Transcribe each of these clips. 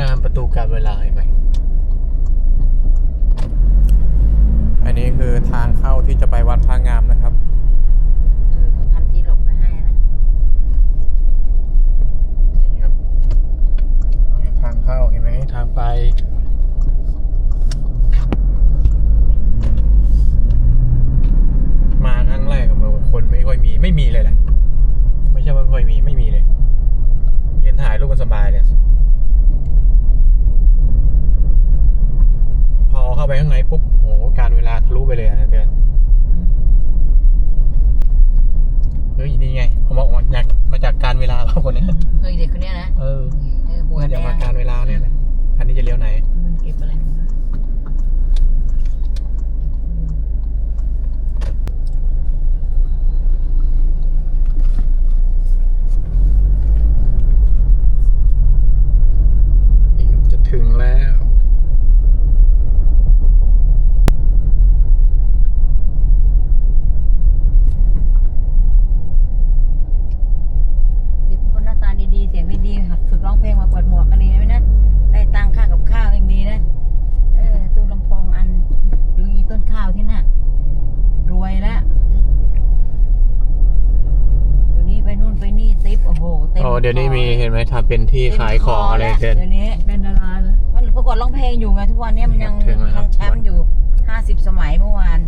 งามประตูการเวลาเห็นไหมอันนี้คือทางเข้าที่จะไปวัดพระงามนะครับเออเขาทำที่หลบไว้ให้นะนี่ครับทางเข้าเห็นไหมทางไป มาครั้งแรกกับคนไม่ค่อยมีไม่มีเลยแหละ ไม่ใช่ว่าไม่ค่อยมีไม่มีเลยยืนถ่ายรูปกันสบายเลย พอเข้าไปข้างในปุ๊บโหการเวลาทะลุไปเลยอะนะเดือนเฮ้ยนี่ไงผมบอกมาจากมาจากการเวลาเราคนเนี้ย เฮ้ยเด็กคนเนี้ยนะ เออ เออหัว น่า แด จะ ง มาการเวลาเนี่ยนะคันนี้จะเลี้ยวไหน มันเก็บอะไรมา นี่ครับจะถึงแล้ว เด็กคนหน้าตาดีๆเสียงไม่ดีหัดฝึกร้องเพลงมาเปิดหมวกก็ดีนะพี่นะได้ตังค่ากับข้าวยังดีนะเออตู้ลำโพงอันดูอีต้นข้าวที่น่ะรวยแล้วเดี๋ยวนี้ไปนู่นไปนี่ติปโอ้โหเต็ม โอ้เดี๋ยวนี้ คอ มีเห็น ไหมทำเป็นที่ขายของอะไรเต็เด่มนคแล้วเดี๋ยวนี้เป็นดาราเลยมันประกวดร้องเพลงอยู่ไงทุกวันเนี้มันยังถึงแล้วครัยับ งแชมป์อยู่ห้าสิบสมัยเมื่อวาน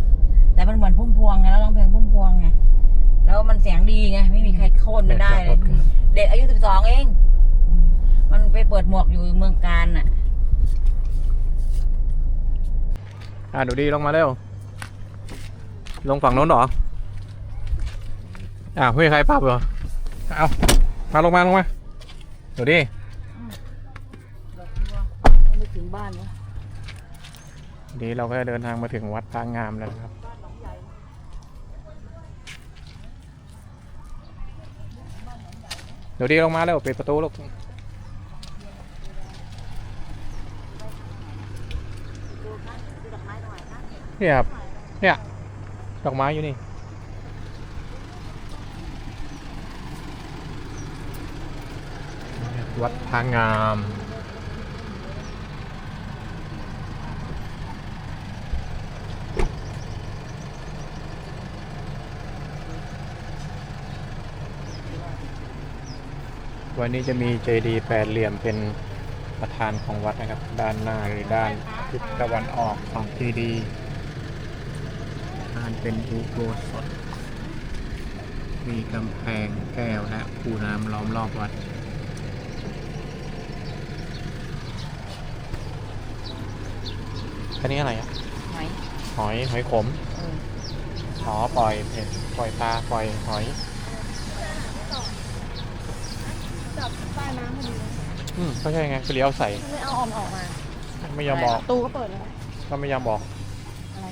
แต่มันเหมือนพุ่มพวงไงแล้วร้องเพลงพุ่มพวงไงแล้วมันเสียงดีไงไม่มีใครโค่นมันได้เลยเด็กอายุสิบสองเอง มันไปเปิดหมวกอยู่เมืองการน่ะ อะดูดีลงมาเร็ว ลงฝั่งโน้นเหรอ อ่าวไม่มีใครปรับเหรอ เอามาลงมาลงมา ดูดิไม่ถึงบ้านนะดีเราก็เดินทางมาถึงวัดพระงามแล้วนะครับ เดี๋ยวดีลงมาแล้วปิดประตูลูกเนี่ยครับเนี่ย ดอกไม้อยู่นี่ วัดพระงาม วันนี้จะมีเจดีย์แปดเหลี่ยมเป็นประธานของวัดนะครับ ด้านหน้าหรือด้านทิศตะวันออกของเจดีย์ด้านเป็นอุโบสถมีกำแพงแก้วและคูน้ำล้อมรอบวัด อันนี้อะไรอะไหนหอยหอยขมเอออ๋อปล่อยเห็นปล่อยปลาปล่อยหอย จับใต้น้ำพอดีเลยอืมก็ใช่ไงก็เลี้ยวใส่ไม่เอาออกออกมาไม่ยอมบอกประตูก็เปิดแล้วก็ไม่ยอมบอกอะไร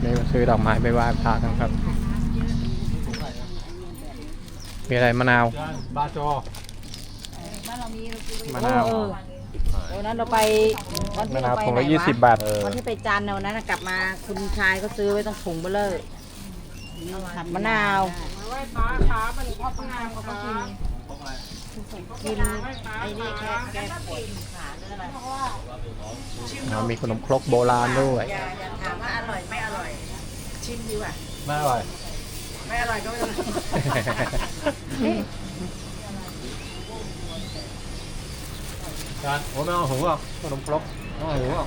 เลยมาซื้อดอกไม้ไปไหว้พระกันครับ มีอะไรมะนาว บาโจบ้านเรามีเราซื้อไว้มะนาวเออเดี๋ยวนั้นเราไปวันมะที่นาวเราไปถุงไหนละยี่สิบวะบาท วันที่ไปจันทร์น่ะวันนั้นน่ะกลับมาคุณชายก็ซื้อไว้ต้องถุงเบลเลอร์มะนาวกินไอ้นี่แค่แค่ปวดขาหรืออะไรอ๋อมีขนมครกโบราณด้วย อย่าอย่าถามว่าอร่อยไม่อร่อย ชิมดีกว่าไม่อร่อย ไม่อร่อยก็ไม่ต้องจานผมไม่เอาหูอะขนมครกไม่เอาหูอะ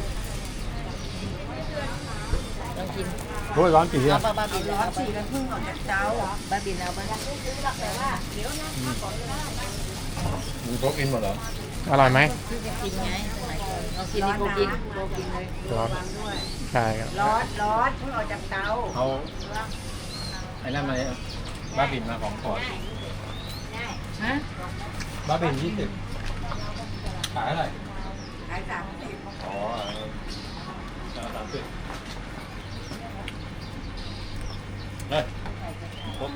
ต้องกินโอ้ยร้อนกี่เอาอะบ้าบ้าบินเอาฉีกันพึ่งออกจากเจ้าบ้าบินเอาบ้าแต่ว่าเดี๋ยวนะมึงครกอินหมดเหรออร่อยไหมพี่จะกินไงสมัยก่อนเรากินนี่โกกินโกกินเลยร้อนใช่ครับร้อนร้อนเพิ่งออกจากเตาเอาไอ้ นั่นมาบ้าบินมาของขอดฮะบ้าบินยี่สิบขายอะไรขายสามสิบอ๋อเออสามสิบเฮ้ยครก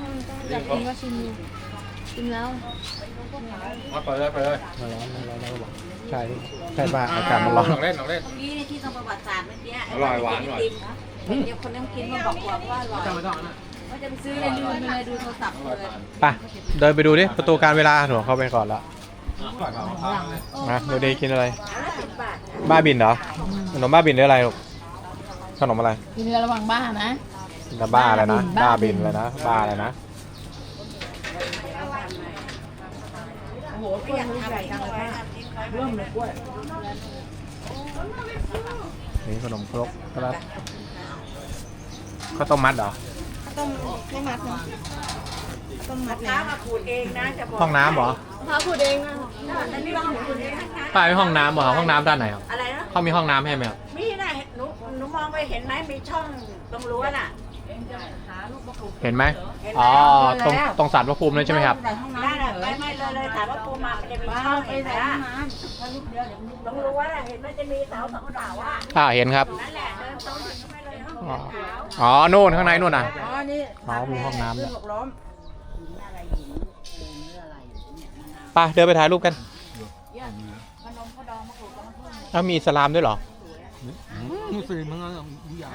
อยากกินก็ชิมดูชิมแล้วมาเปิดเลยเปิดเลยมันร้อนมันร้อนแล้วก็บอกใช่ใช่ป่ะอากาศมันร้อนลองเล่นลองเล่นตรงนี้ที่ทำประวัติศาสตร์เมื่อกี้อร่อยหวานอร่อยเดี๋ยวคนนั้นกินมาบอกว่าว่าอร่อยไม่ต้องไม่ต้องอันนั้น เอว่าจะไปซื้อเลยลืมไปเลยดูโทรศัพท์เลยไปเดินไปดูดิประตูการเวลาหนูเข้าไปก่อนละนะดูดีกินอะไรบ้าบินเหรอขนมบ้าบินหรืออะไรลูกขนมอะไรกินเรือระวังบ้านะจะบ้าอะไรนะบ้าบ้าบิบินนเลยนะบ้าอะไรนะโอ้โหไม่อยากทำอะไรกันเลยเริ่มเลยกล้วยนี่ขนมครกครับข้าวต้มมัดเหรอ ต้มไม่มัดเนาะต้มมัดน้ำมาขูดเองนะจะบอกห้องน้ำเหรอมะพร้าวขูดเองนะอันนี้ว่าขูดเองนะคะป้ามีห้องน้ำเหรอห้องน้ำด้านไหนครับอะไรนะเขามีห้องน้ำให้ไหมครับมีนะหนูหนูมองไปเห็นไหมมีช่องตรงรั้วน่ะเห็นไหมเห็นแล้วอ๋อตรงเห็นแล้วตรงสารพระภูมินั่นใช่ไหมครับได้น่ะไปไม่เลยเลยถามว่าปูมามันจะมีช่องเห็นไหมล่ะตรงรั้วน่ะเห็นไหมจะมีเสาสองเสาอะอ่าเห็นครับนั่นแหละเดินตรงถึงเข้าไปเลยห้ องอ๋อขาวอ๋อนู่นข้างในนู่นน่ะ อ๋อนี่อ๋อมีห้องน้ำด้วย หกล้มไปเดินไปถ่ายรูปกันอ้าวมีอิสลามด้วยเหรอ มุสลิมมั้งอะทุกอย่าง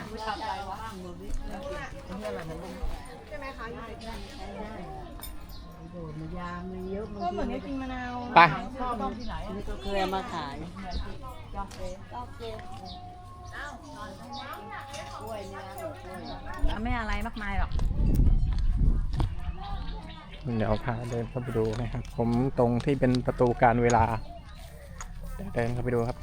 ก็เหมือนได้กินมะนาวไปเกลือมาขาย ไม่อะไรมากมายหรอก เดี๋ยวพาเดินเข้าไปดูนะครับ ผมตรงที่เป็นประตูการเวลา เดี๋ยวเดินเข้าไปดูครับ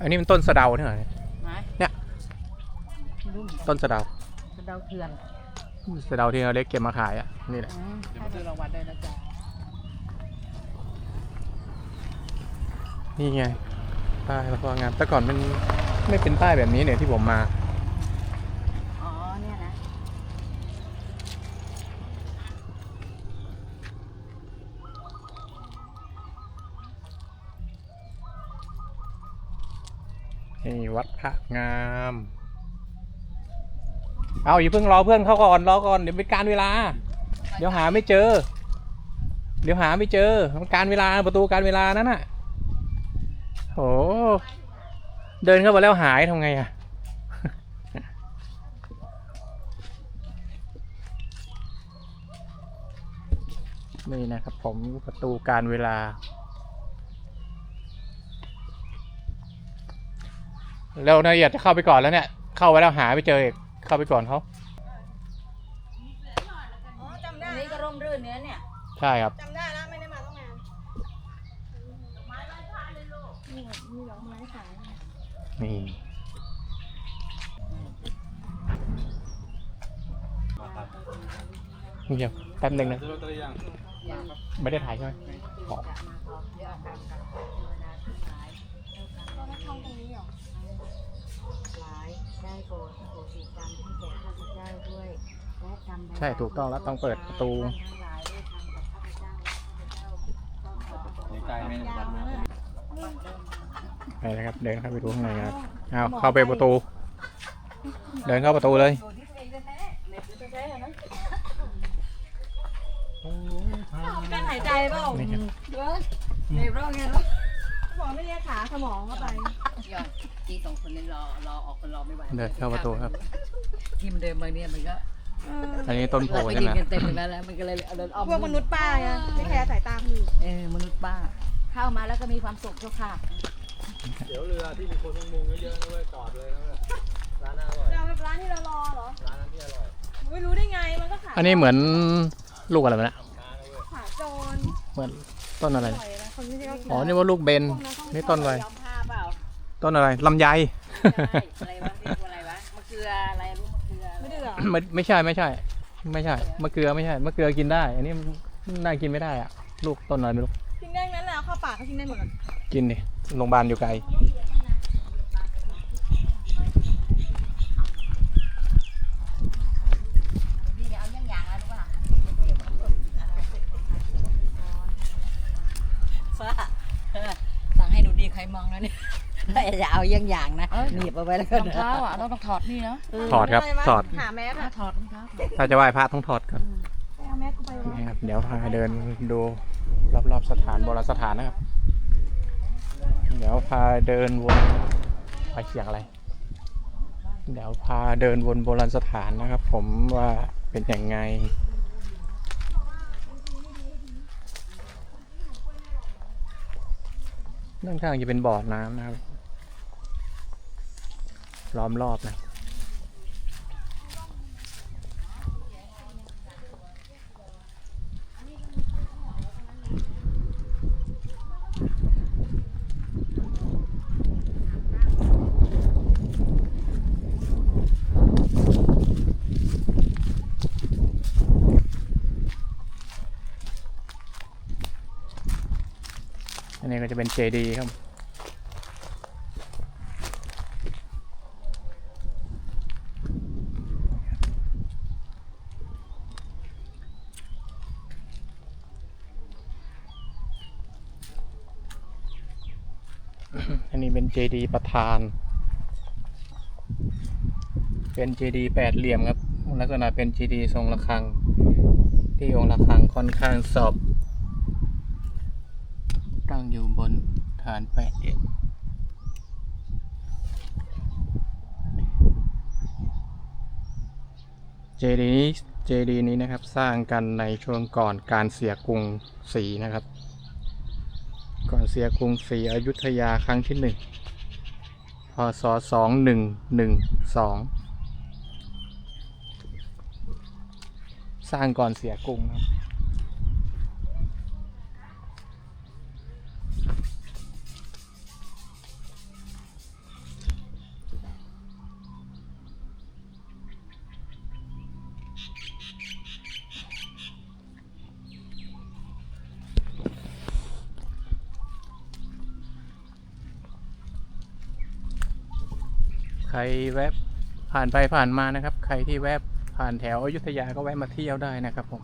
อันนี้มันต้นสะเดาเนี่ยเหรอไหนเนี่ยต้นสะเดากระเดาเถื่อนสะเดาที่เราเล็กเก็บมาขายอะนี่แหละให้ดูรางวัลได้นะจ๊ะ นี่ไงป้ายแล้วก็งามแต่ก่อนมันไม่เป็นป้ายแบบนี้เนี่ยที่ผมมา อ๋อเนี่ยนะ นี่วัดพระงาม เอาอย่าเพิ่งรอเพื่อนเขาก่อนรอก่อนเดี๋ยวเป็นการเวลา เดี๋ยวหาไม่เจอ เดี๋ยวหาไม่เจอมันการเวลาประตูการเวลานั่นน่ะ โห เดินเข้าไปแล้วหายทำไงอะนี่นะครับผมประตูการเวลา แล้วนายอยากจะเข้าไปก่อนแล้วเนี่ย เข้าไปแล้วหาไม่เจออีกเข้าไปก่อนเขาอันนี้ก็ร่มรื่นเนื้อเนี่ย ใช่ครับจำได้แล้วไม่ได้มาต้องนาน นี่มีดอกไม้ขายนี่เดี๋ยวแป๊บหนึงนะไม่ได้ถ่ายใช่ไหมอ๋อก็ได้ช่องตรงนี้เหรอได้โปรดโปรดติดตามให้แก่ข้าพเจ้าด้วยและจำใช่ถูกต้องแล้วต้องเปิดประตูดีใจไหมยาวนะ ไปนะครับ เดินเข้าไปดูข้างในครับเอาเข้าไปประตู เดินเข้าประตูเลยการหายใจเปล่านี่ครับเน็บร้องไงเนาะสมองไม่เรียกขาสมองเข้าไปจีสองคนนี้รอรอออกคนรอไม่ไหวเดินเข้าประตูครับทีมเดิมมาเนี่ยมันก็เอออันนี้ต้นโพเราไปใช่ยืไหนมกันเต็มไปแล้วแล้วมันก็เลยเอาเดินอ้อมพวกมนุษย์ป้าไงไม่แคร์สายตาคนอื่นเออมนุษย์ป้า เข้ามาแล้วก็มีความสุขเจ้าค่ะ เดี๋ยวเรือที่มีคนมุงๆเยอะๆนะเว้ยจอดเลยนะเว้ยร้านน่าอร่อยเราเป็นร้านที่เรารอเหรอร้านนั้นที่อร่อยไม่รู้ได้ไงมันก็ขายอันนี้เหมือนลูกอะไรวะเนะขาโจรเหมือนต้นอะไรปล่อยนะคนที่เขากินอ๋อนี่ว่าลูกเบนนี่ต้นอะไรยอมผ้าเปล่าต้นอะไรลำไย ใช่อะไรวะเรียกว่าอะไรวะมะเขืออะไรรู้มะเขือไม่เดือดไม่ไม่ใช่ไม่ใช่ ไม่ใช่มะเกลือไม่ใช่มะเกลือกินได้ อันนี้น่ากินไม่ได้อะลูกต้นอะไรไม่รู้ ทิ้งได้นั้นแหละเข้าปากก็ทิ้งได้หมดอะกินดิโรงพยาบาลอยู่ไกลพี่เอาอย่างอย่างแล้วรู้ป่ะฟ้าเออสั่งให้ดูดีใครมองนะเนี่ยอย่าเอาอย่างอย่างนะหนีบเอาไว้แล้วก็รองเท้าอะเราต้องถอดนี่เนาะถอดครับะไวะถอด หาแมสถ้าอะถอดรองเท้า ถ้าจะไหว้พระต้องถอดก่อนไปเอาแมสกูไปวะนี่ครับเดี๋ยวพาเดินดู รอบๆสถานโบราณสถานนะครับ เดี๋ยวพาเดินวนไปเสียงอะไร เดี๋ยวพาเดินวนโบราณสถานนะครับ ผมว่าเป็นยังไงด้านข้างจะเป็นบ่อน้ำนะครับ ล้อมรอบนะ อันนี้ก็จะเป็นเจดีครับ อันนี้เป็นเจดีประธาน เป็นเจดีแปดเหลี่ยมครับ ลักษณะเป็นเจดีทรงระฆัง ที่องค์ระฆังค่อนข้างสอบ ตั้งอยู่บนฐานแปดเอ็ดเจดีนี้เจดีนี้นะครับสร้างกันในช่วงก่อนการเสียกรุงศรีนะครับ ก่อนเสียกรุงศรีอยุธยาครั้งที่หนึ่งพศสองหนึ่งหนึ่งสองสร้างก่อนเสียกรุงครับ ใครแวะผ่านไปผ่านมานะครับ ใครที่แวะผ่านแถวอยุธยาก็แวะมาเที่ยวได้นะครับผม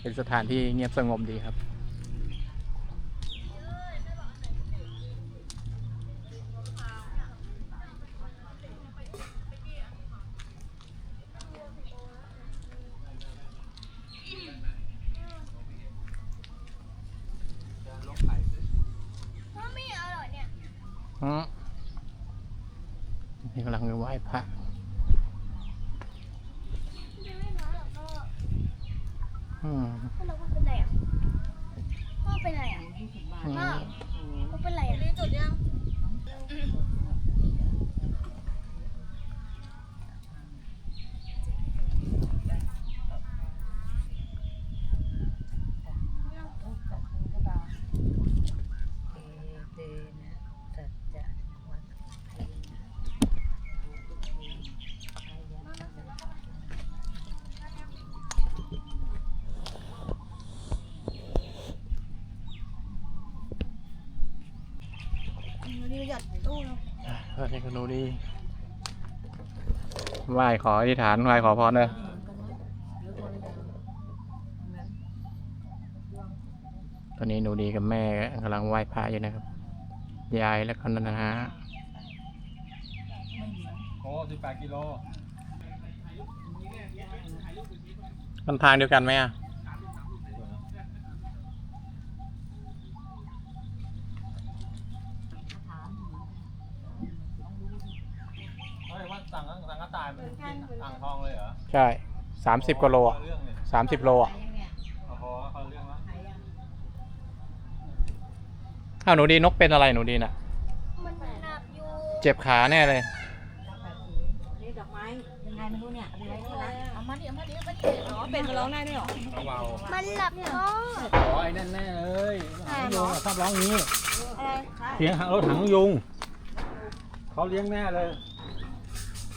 เป็นสถานที่เงียบสงบดีครับ พ่อไม่เอาเหรอเนี่ย อืมนี่กำลังไหว้ พระ ยังไม่มาหรอกพ่อ อืม พ่อเราเป็นไรอะพ่อเป็นไรอะ อื พ่อ ม พ่อเป็นไรอะรีจุดยัง นี่หยัดตู้เนาะ ก็นี่ก็ดูดีไหว้ขออธิษฐานไหว้ขอพรเลยตอนนี้หนูดีกับแม่กำลังไหว้พระอยู่นะครับ ยายและคนนะฮะโอ้สิบแปดกิโลมันทางเดียวกันไหมอะ เฮ้ยว่า สั่งสั่งกระต่ายมันกินอ่างทองเลยเหรอใช่สามสิบกว่าโลอะเรื่องเลยสามสิบโลอะโอ้โหเขาเรื่องวะอ้าวหนูดีนกเป็นอะไรหนูดีน่ะ มันหนักอยู่เจ็บขาแน่เลย นี่ดอกไม้ยังไงไม่รู้เนี่ยเอาไปไว้นี่นะเอามาดิเอามาดิเอามาดิอ๋อเป็นมาร้องได้ด้วยหรอเบามันหลับพ่อๆอ๋อไอ้นั่นแน่เลยหางยุงอะชอบร้องอย่างนี้อะไรเสียงหางรถถังยุงเขาเลี้ยงแน่เลย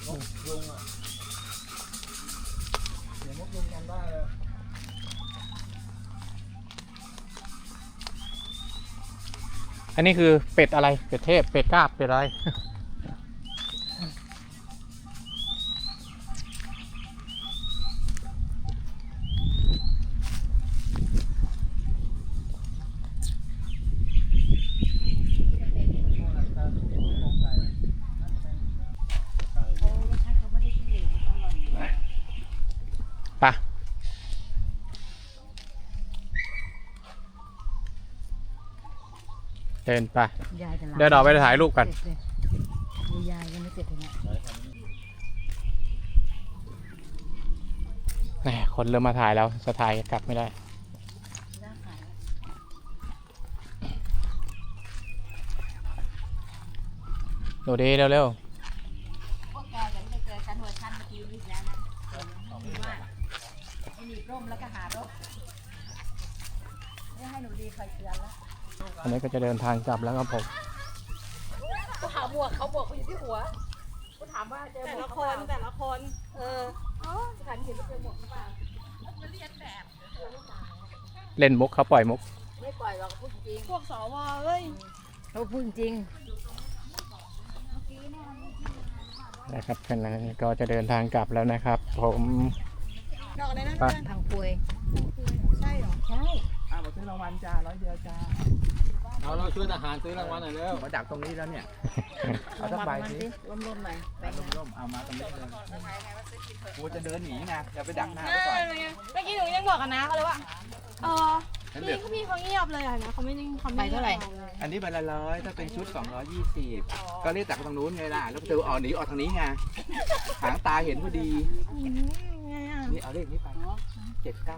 นกยุงอะเสียงนกยุงจำได้เลยอันนี้คือเป็ดอะไร เป็ดเทพ เป็ดกาบ เป็ดอะไร ไปะ เดินไป ยายจะหลับเดี๋ยวเราไปถ่ายรูปกัน เสร็จเลยดูยายยังไม่เสร็จเลยเนี่ยแหมคนเริ่มมาถ่ายแล้วจะถ่ายกลับไม่ได้น่าขายดูดีเร็วพวกแกยังไม่เคยเจอกันเวอร์ชันเมื่อกี้นี้อีกแล้วนะคือว่าไอ้หนีบร่มแล้วก็หารถไม่ให้หนูดีคอยเตือนแล้วๆอันนี้ก็จะเดินทางกลับแล้วครับผมกูหาหมวกเขาหมวกเขาอยู่ที่หัวกูถามว่าเจอหแต่มวละกคเขาเปนล่าแต่ละคน เออฉันเห็นว่าเจอหมวกหรือเปล่าเล่นมุกเขาปล่อยมุก ไม่ปล่อยหรอกพูดจริงพวกสวเอ้ยเขาพูดจริง นะครับขณะนี้ก็จะเดินทางกลับแล้วนะครับ ผมดอกอะไรนะไปเพื่อนทางปุยใช่เหรอ ใช่อ่ามา ซื้อรางวัลจ้าร้อยเดียวจ้าเอาเราช่วยทหารซื้อรางวัลหน่อยเร็วมาดักตรงนี้แล้วเนี่ย เอาสักใบสิร่มๆหน่อยไปเอาล่มๆเอามาตรงนี้เลยกูจะเดินหนีไงอย่าไปดักหน้าไว้ก่อนเมื่อกี้หนูยังบอกกับน้าเขาเลยว่าเอองั้นเดี๋พี่ยวเขาพี่เขาเงียบเลยอะนะเขาไม่ได้เขาไปไม่เท่าไหร่อันนี้ใบละร้อยถ้าเป็นชุด 220 ก็เรียกจากตรงนู้นไงล่ะ แล้วเธอออกหนีออกทางนี้ไงหางตาเห็นพอดีอืมไงอะ นี่เอาเลขนี้ไปเจ็ดเก้า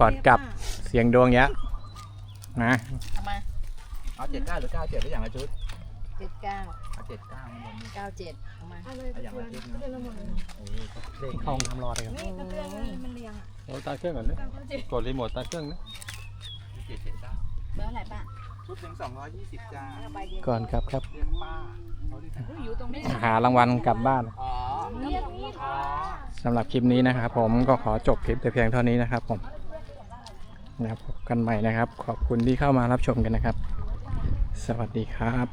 ก่อนกลับเสียงดวงยะนะทำไมาเอาเจ็ดเก้าหรือเก้าเจ็ดได้อย่างละชุดเจ็ดเก้าเอาเจ็ดเก้าข้างบนนี่เก้าเจ็ดทำไมาเอาเลยเอาอย่างละชุดนะเดือนละหมื่นโอ้ยเลขห้องทำรอเลยครับนี่กระเตื้องมันเรียงอะโอ้ตาเครื่องก่อนเลยตามเขาเจ็ดกดรีโมทตาเครื่องนะเจ็ดเจ็ดเก้าเบอร์อะไรป้า ชุดหนึ่งสองร้อยยี่สิบจ้าเอาใบเดียวก่อนครับครับ เรียกป้าเขาเรียกป้าอยู่ตรงนี้หารางวัลกลับบ้านอ๋อเรียกนี่อ๋อสำหรับคลิปนี้นะครับผมก็ขอจบคลิปแต่เพียงเท่านี้นะครับผมนะครับพบกันใหม่นะครับ ขอบคุณที่เข้ามารับชมกันนะครับ สวัสดีครับ